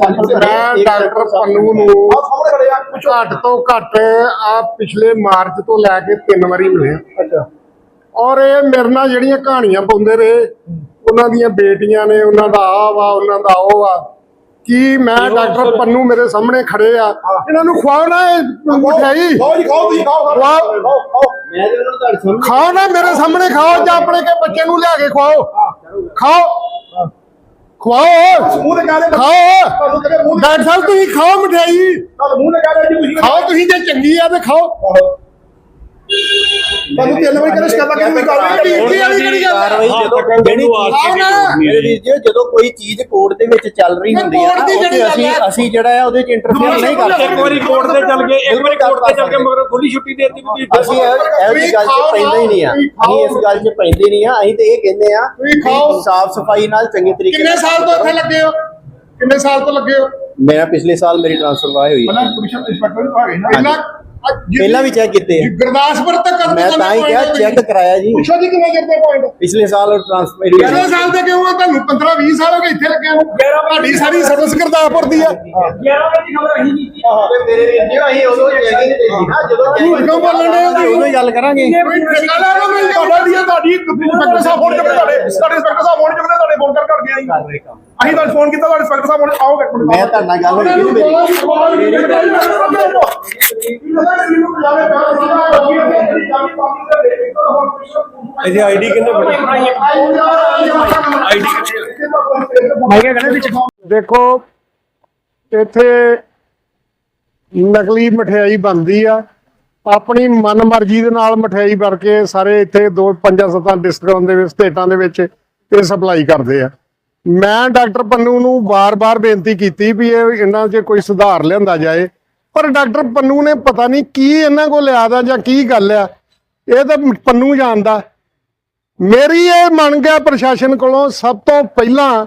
ਮੈਂ ਡਾਕਟਰ ਪੰਨੂ ਨੂੰ ਘੱਟ ਤੋਂ ਘੱਟ ਆ ਪਿਛਲੇ ਮਾਰਚ ਤੋਂ ਲੈ ਕੇ ਤਿੰਨ ਵਾਰੀ ਮਿਲਿਆ ਅੱਛਾ। ਔਰ ਇਹ ਮੇਰੇ ਨਾਲ ਜਿਹੜੀਆਂ ਕਹਾਣੀਆਂ ਪਾਉਂਦੇ ਰਹੇ ਉਹਨਾਂ ਦੀਆਂ ਬੇਟੀਆਂ ਨੇ ਉਹਨਾਂ ਦਾ ਆ ਵਾ ਉਹਨਾਂ ਦਾ ਉਹ ਵਾ। ਕੀ ਮੈਂ ਡਾਕਟਰ ਪੰਨੂ ਮੇਰੇ ਸਾਹਮਣੇ ਖੜੇ ਆ? ਇਹਨਾਂ ਨੂੰ ਖਵਾਓ ਨਾ ਇਹ ਮਠਿਆਈ। ਖਾਓ ਜੀ ਖਾਓ ਤੁਸੀਂ ਖਾਓ ਖਾਓ। ਨਾ ਮੇਰੇ ਸਾਹਮਣੇ ਖਾਓ ਜਾਂ ਆਪਣੇ ਕੇ ਬੱਚੇ ਨੂੰ ਲਿਆ ਕੇ ਖਵਾਓ। ਖਾਓ। ਖਵਾਓ ਮੂੰਹ ਤੇ ਕਹਦੇ ਖਾਓ। ਤੁਹਾਨੂੰ ਮੂੰਹ ਡਾਕਟਰ ਸਾਹਿਬ ਤੁਸੀਂ ਖਾਓ ਮਠਿਆਈ ਤੁਹਾਨੂੰ ਮੂੰਹ ਕਹਦੇ ਜੀ ਤੁਸੀਂ ਖਾਓ ਤੁਸੀਂ ਜੇ ਚੰਗੀ ਆ ਤੇ ਖਾਓ। ਤੁਹਾਨੂੰ ਤਿੰਨ ਵਾਰੀ ਕਹਿੰਦੇ ਸ਼ਿਕਾਇਤਾਂ ਕਿਹਨੂੰ ਕਾਰਵਾਈ ਕੀ ਕੀ ਵਾਲੀ ਕਿਹੜੀ ਗੱਲ ਆ? ਕਾਰਵਾਈ ਜਦੋਂ ਜਿਹੜੀ ਮੇਰੇ ਵੀਰ ਜੀ ਜਦੋਂ ਕੋਈ ਚੀਜ਼ ਕੋਰਟ ਦੇ ਵਿੱਚ ਚੱਲ ਰਹੀ ਹੁੰਦੀ ਹੈ ਅਸੀਂ ਗੱਲ ਹੈ। ਅਸੀਂ ਜਿਹੜਾ ਹੈ ਉਹਦੇ ਵਿੱਚ ਇੰਟਰਫੇਅਰ ਨਹੀਂ ਕਰਦੇ ਇੱਕ ਵਾਰੀ ਕੋਰਟ ਤੇ ਚੱਲ ਗਏ ਇੱਕ ਵਾਰੀ ਕੋਰਟ ਤੇ ਚੱਲ ਕੇ ਮਗਰ ਖੁੱਲੀ ਛੁੱਟੀ ਦੇ ਦਿੱਤੀ ਵੀ ਅਸੀਂ ਇਹ ਗੱਲ 'ਚ ਪੈਂਦੇ ਹੀ ਨਹੀਂ ਆ। ਅਸੀਂ ਇਸ ਗੱਲ 'ਚ ਪੈਂਦੇ ਨਹੀਂ ਆ। ਅਸੀਂ ਤੇ ਇਹ ਕਹਿੰਦੇ ਆ ਤੁਸੀਂ ਖਾਓ। ਸਾਫ਼ ਸਫ਼ਾਈ ਨਾਲ ਚੰਗੇ ਤਰੀਕੇ ਕਿੰਨੇ ਸਾਲ ਤੋਂ ਇੱਥੇ ਲੱਗੇ ਹੋ? ਕਿੰਨੇ ਸਾਲ ਤੋਂ ਲੱਗੇ ਹੋ? ਮੇਰਾ ਪਿਛਲੇ ਸਾਲ ਮੇਰੀ ਟ੍ਰਾਂਸਫਰ ਵਾਹ ਹੋਈ ਪਹਿਲਾਂ ਕਮਿਸ਼ਨ ਇੰਸਪੈਕਟਰ ਨੂੰ ਭਾਗੇ ਨਾ। ਪਹਿਲਾਂ ਵੀ ਚੈੱਕ ਕੀਤੇ ਆ ਗੁਰਦਾਸਪੁਰ ਤੱਕ ਕਰਦੇ ਮੈਂ ਤਾਂ ਹੀ ਕਿਹਾ ਚੈੱਕ ਕਰਾਇਆ ਜੀ ਪੁੱਛੋ ਜੀ ਕਿੰਨੇ ਕਰਦੇ ਪੁਆਇੰਟ ਪਿਛਲੇ ਸਾਲ ਟ੍ਰਾਂਸਫਰ ਕਿੰਨੇ ਸਾਲ ਦੇ ਕਿਉਂ ਆ ਤੁਹਾਨੂੰ 15 20 ਸਾਲ ਹੋ ਗਏ ਇੱਥੇ ਲੱਗੇ ਨੂੰ ਤੁਹਾਡੀ ਸਾਰੀ ਸਰਵਿਸ ਗੁਰਦਾਸਪੁਰ ਦੀ ਆ 11 ਵਜੇ ਦੀ ਖਬਰ ਰਹੀ ਨਹੀਂ ਮੇਰੇ ਵੀਰ ਜੀ ਅਸੀਂ ਉਦੋਂ ਚੈਕਿੰਗ ਤੇ ਸੀ ਨਾ ਜਦੋਂ ਕਿਉਂ ਬੋਲਣ ਡਏ ਹੋ? ਉਦੋਂ ਹੀ ਗੱਲ ਕਰਾਂਗੇ ਤੁਹਾਡਾ ਦੀ ਤੁਹਾਡੀ ਇੰਸਪੈਕਟਰ ਸਾਹਿਬ ਫੋਨ ਚੁੱਕਦੇ ਤੁਹਾਡੇ ਤੁਹਾਡੇ ਇੰਸਪੈਕਟਰ ਸਾਹਿਬ ਫੋਨ ਚੁੱਕਦੇ ਤੁਹਾਡੇ ਫੋਨ ਕਰ ਕਰ ਗਿਆ ਜੀ ਅਸੀਂ ਤੁਹਾਨੂੰ ਫੋਨ ਕੀਤਾ ਤੁਹਾਡੇ ਇੰਸਪੈਕਟਰ ਸਾਹਿਬ ਫੋਨ ਆਓਗੇ ਇੱਕ ਮਿੰਟ ਮੈਂ ਤੁਹਾਡੇ ਨਾਲ ਗੱਲ ਹੋਈ ਮੇਰੀ ਇਹਦੀ ਆਈਡੀ ਕਿੰਨੇ ਬਣੀ? ਆਈਡੀ ਕਿੱਥੇ ਦੇਖੋ, ਇੱਥੇ ਨਕਲੀ ਮਠਿਆਈ ਬਣਦੀ ਆ। ਆਪਣੀ ਮਨਮਰਜ਼ੀ ਦੇ ਨਾਲ ਮਠਿਆਈ ਭਰ ਕੇ ਸਾਰੇ ਇੱਥੇ ਦੋ ਪੰਜਾਂ ਸੱਤਾਂ ਡਿਸਟ੍ਰਿਕਟਾਂ ਦੇ ਵਿੱਚ, ਸਟੇਟਾਂ ਦੇ ਵਿੱਚ ਇਹ ਸਪਲਾਈ ਕਰਦੇ ਆ। ਮੈਂ ਡਾਕਟਰ ਪੰਨੂ ਨੂੰ ਵਾਰ ਬਾਰ ਬੇਨਤੀ ਕੀਤੀ ਵੀ ਇਹ ਇਹਨਾਂ 'ਚ ਕੋਈ ਸੁਧਾਰ ਲਿਆਂਦਾ ਜਾਏ। ਪਰ ਡਾਕਟਰ ਪੰਨੂ ਨੇ ਪਤਾ ਨਹੀਂ ਕੀ ਇਹਨਾਂ ਕੋਲ ਲਿਆਦਾ ਜਾਂ ਕੀ ਗੱਲ ਆ। ਇਹ ਤਾਂ ਪੰਨੂ ਜਾਣਦਾ। ਮੇਰੀ ਇਹ ਮੰਗ ਹੈ ਪ੍ਰਸ਼ਾਸਨ ਕੋਲੋਂ ਸਭ ਤੋਂ ਪਹਿਲਾਂ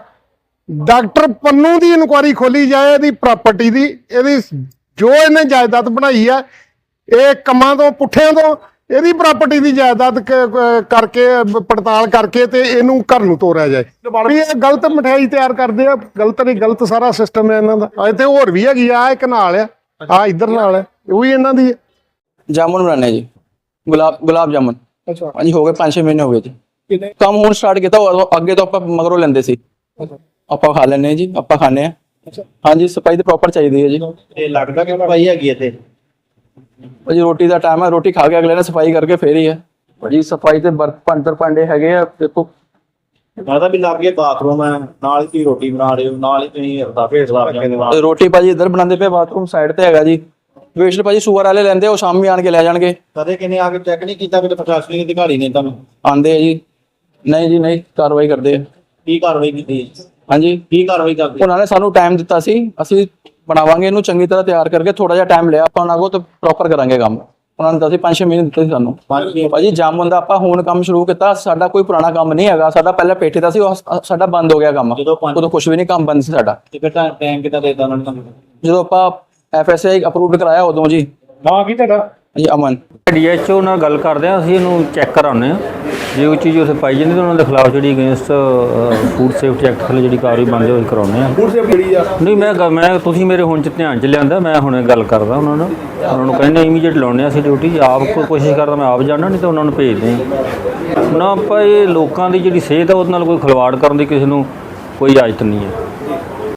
ਡਾਕਟਰ ਪੰਨੂ ਦੀ ਇਨਕੁਆਰੀ ਖੋਲੀ ਜਾਏ, ਇਹਦੀ ਪ੍ਰਾਪਰਟੀ ਦੀ, ਇਹਦੀ ਜੋ ਇਹਨੇ ਜਾਇਦਾਦ ਬਣਾਈ ਆ, ਇਹ ਕੰਮਾਂ ਤੋਂ, ਪੁੱਠਿਆਂ ਤੋਂ, ਇਹਦੀ ਪ੍ਰਾਪਰਟੀ ਦੀ ਜਾਇਦਾਦ ਕਰਕੇ, ਪੜਤਾਲ ਕਰਕੇ ਤੇ ਇਹਨੂੰ ਘਰ ਨੂੰ ਤੋਰਿਆ ਜਾਏ। ਵੀ ਇਹ ਗਲਤ ਮਠਿਆਈ ਤਿਆਰ ਕਰਦੇ ਆ, ਗਲਤ ਨਹੀਂ, ਗਲਤ ਸਾਰਾ ਸਿਸਟਮ ਹੈ ਇਹਨਾਂ ਦਾ। ਇੱਥੇ ਹੋਰ ਵੀ ਹੈਗੀ ਆ ਇਹ ਕਨਾਲ ਆ। ਆ ਇੱਧਰ ਨਾਲ ਹੈ। ਉਹ ਵੀ ਇਹਨਾਂ ਦੀ ਹੈ। ਜਾਮੁਨ ਬਣਾਉਣੇ ਜੀ। ਗੁਲਾਬ ਗੁਲਾਬ ਜਾਮੁਨ। ਅੱਛਾ। ਹਾਂਜੀ ਹੋ ਗਏ 5-6 ਮਹੀਨੇ ਹੋ ਗਏ ਜੀ। ਕਿੰਨੇ? ਕੰਮ ਹੁਣ ਸਟਾਰਟ ਕੀਤਾ ਉਦੋਂ ਅੱਗੇ ਤੋਂ ਆਪਾਂ ਮਗਰੋਂ ਲੈਂਦੇ ਸੀ। ਆਪਾਂ ਖਾ ਹਾਂ ਜੀ ਆਪਾਂ ਖਾਂਦੇ ਆ। ਅੱਛਾ। ਹਾਂਜੀ ਸਫ਼ਾਈ ਤੇ ਪ੍ਰੋਪਰ ਚਾਹੀਦੀ ਹੈ ਜੀ। ਇਹ ਲੱਗਦਾ ਕਿ ਭਾਈ ਹੈਗੀ ਇੱਥੇ। ਭਾਜੀ ਰੋਟੀ ਦਾ ਟਾਈਮ ਹੈ ਰੋਟੀ ਖਾ ਕੇ ਅਗਲੇ ਨੇ ਸਫ਼ਾਈ ਕਰਕੇ ਫੇਰ ਹੀ ਹੈ ਭਾਜੀ ਸਫ਼ਾਈ ਤੇ ਬਰਤ ਭਾਂਡਰ ਭਾਂਡੇ ਹੈਗੇ ਆ ਦੇਖੋ। ਮਾਤਾ ਵੀ ਲੱਗ ਗਿਆ ਬਾਥਰੂਮ ਹੈ ਨਾਲ ਹੀ ਤੁਸੀਂ ਰੋਟੀ ਬਣਾ ਰਹੇ ਹੋ ਨਾਲ ਹੀ ਤੁਸੀਂ ਰਦਾ ਭੇਜ ਲਾ ਕੇ ਤੇ ਰੋਟੀ ਭਾਜੀ ਇੱਧਰ ਬਣਾਉਂਦੇ ਪਏ ਬਾਥਰੂਮ ਸਾਈਡ ਤੇ ਹੈਗਾ ਜੀ। ਵੇਸਟ ਭਾਜੀ ਸੂਅਰ ਵਾਲੇ ਲੈਂਦੇ ਉਹ ਸ਼ਾਮੀ ਆਣ ਕੇ ਲੈ ਜਾਣਗੇ। ਕਦੇ ਕਿਨੇ ਆ ਕੇ ਚੈੱਕ ਨਹੀਂ ਕੀਤਾ ਕਿ ਪ੍ਰਸ਼ਾਸਨਿਕ ਅਧਿਕਾਰੀ ਨੇ ਤੁਹਾਨੂੰ? ਆਂਦੇ ਆ ਜੀ। ਨਹੀਂ ਜੀ ਨਹੀਂ ਕਾਰਵਾਈ ਕਰਦੇ ਆ। ਕੀ ਕਾਰਵਾਈ ਕੀਤੀ ਹਾਂਜੀ। ਕੀ ਕਾਰਵਾਈ ਕਰਦੇ? ਉਹਨਾਂ ਨੇ ਸਾਨੂੰ ਟਾਈਮ ਦਿੱਤਾ ਸੀ ਅਸੀਂ ਬਣਾਵਾਂਗੇ ਇਹਨੂੰ ਚੰਗੀ ਤਰ੍ਹਾਂ ਤਿਆਰ ਕਰਕੇ ਥੋੜਾ ਜਿਹਾ ਟਾਈਮ ਲਿਆ ਆਪਾਂ ਉਹਨਾਂ ਕੋਲ ਤੇ ਪ੍ਰੋਪਰ ਕਰਾਂਗੇ ਕੰਮ। ਉਹਨਾਂ ਨੇ ਦੱਸੀ 5-6 ਮਹੀਨੇ ਦਿੱਤੇ ਸੀ ਸਾਨੂੰ। ਭਾਜੀ ਜਾਮੁਨ ਦਾ ਆਪਾਂ ਹੁਣ ਕੰਮ ਸ਼ੁਰੂ ਕੀਤਾ ਸਾਡਾ ਕੋਈ ਪੁਰਾਣਾ ਕੰਮ ਨਹੀਂ ਹੈਗਾ। ਸਾਡਾ ਪਹਿਲਾਂ ਪੇਠੇ ਦਾ ਸੀ ਉਹ ਸ- ਸਾਡਾ ਬੰਦ ਹੋ ਗਿਆ ਕੰਮ। ਜਦੋਂ ਪੰਜ ਉਦੋਂ ਕੁਝ ਵੀ ਨਹੀਂ ਕੰਮ ਬੰਦ ਸੀ ਸਾਡਾ। ਤੇ ਫਿਰ ਟਾਈਮ ਕਿਤਾ ਦੇਤਾ ਉਹਨਾਂ ਨੇ ਤੁਹਾਨੂੰ? ਜਦੋਂ ਆਪਾਂ ਐਫਐਸਆਈ ਅਪਰੂਵਡ ਕਰਾਇਆ ਉਦੋਂ ਜੀ। ਹਾਂ ਕੀ ਤੁਹਾਡਾ? ਜੀ ਅਮਨ। ਡੀਐਚਓ ਨਾਲ ਗੱਲ ਕਰਦੇ ਆ ਅਸੀਂ ਇਹਨੂੰ ਚੈੱਕ ਕਰਾਉਂਦੇ ਆ ਜੇ ਉਹ ਚੀਜ਼ ਉੱਥੇ ਪਾਈ ਜਾਂਦੀ ਤਾਂ ਉਹਨਾਂ ਦੇ ਖਿਲਾਫ ਜਿਹੜੀ ਅਗੇਂਸਟ ਫੂਡ ਸੇਫਟੀ ਐਕਟ ਥੱਲੇ ਜਿਹੜੀ ਕਾਰਵਾਈ ਬਣਦੀ ਉਹ ਕਰਾਉਂਦੇ ਆ। ਫੂਡ ਸੇਫਟੀ ਜਿਹੜੀ ਆ। ਨਹੀਂ ਮੈਂ ਗ- ਮੈਂ ਤੁਸੀਂ ਮੇਰੇ ਹੁਣ ਚ ਧਿਆਨ ਚ ਲਿਆਂਦਾ ਮੈਂ ਹੁਣ ਗੱਲ ਕਰਦਾ ਉਹਨਾਂ ਨਾਲ ਉਹਨਾਂ ਨੂੰ ਕਹਿੰਦੇ ਇਮੀਡੀਏਟ ਲਾਉਣੇ ਆ ਅਸੀਂ ਡਿਊਟੀ ਆਪ ਕੋਈ ਕੋਸ਼ਿਸ਼ ਕਰਦਾ ਮੈਂ ਆਪ ਜਾਣਾ ਨਹੀਂ ਤਾਂ ਉਹਨਾਂ ਨੂੰ ਭੇਜਦੇ ਆ ਨਾ ਆਪਾਂ ਇਹ ਲੋਕਾਂ ਦੀ ਜਿਹੜੀ ਸਿਹਤ ਆ ਉਹਦੇ ਨਾਲ ਕੋਈ ਖਿਲਵਾੜ ਕਰਨ ਦੀ ਕਿਸੇ ਨੂੰ ਕੋਈ ਇਜਾਜ਼ਤ ਨਹੀਂ ਹੈ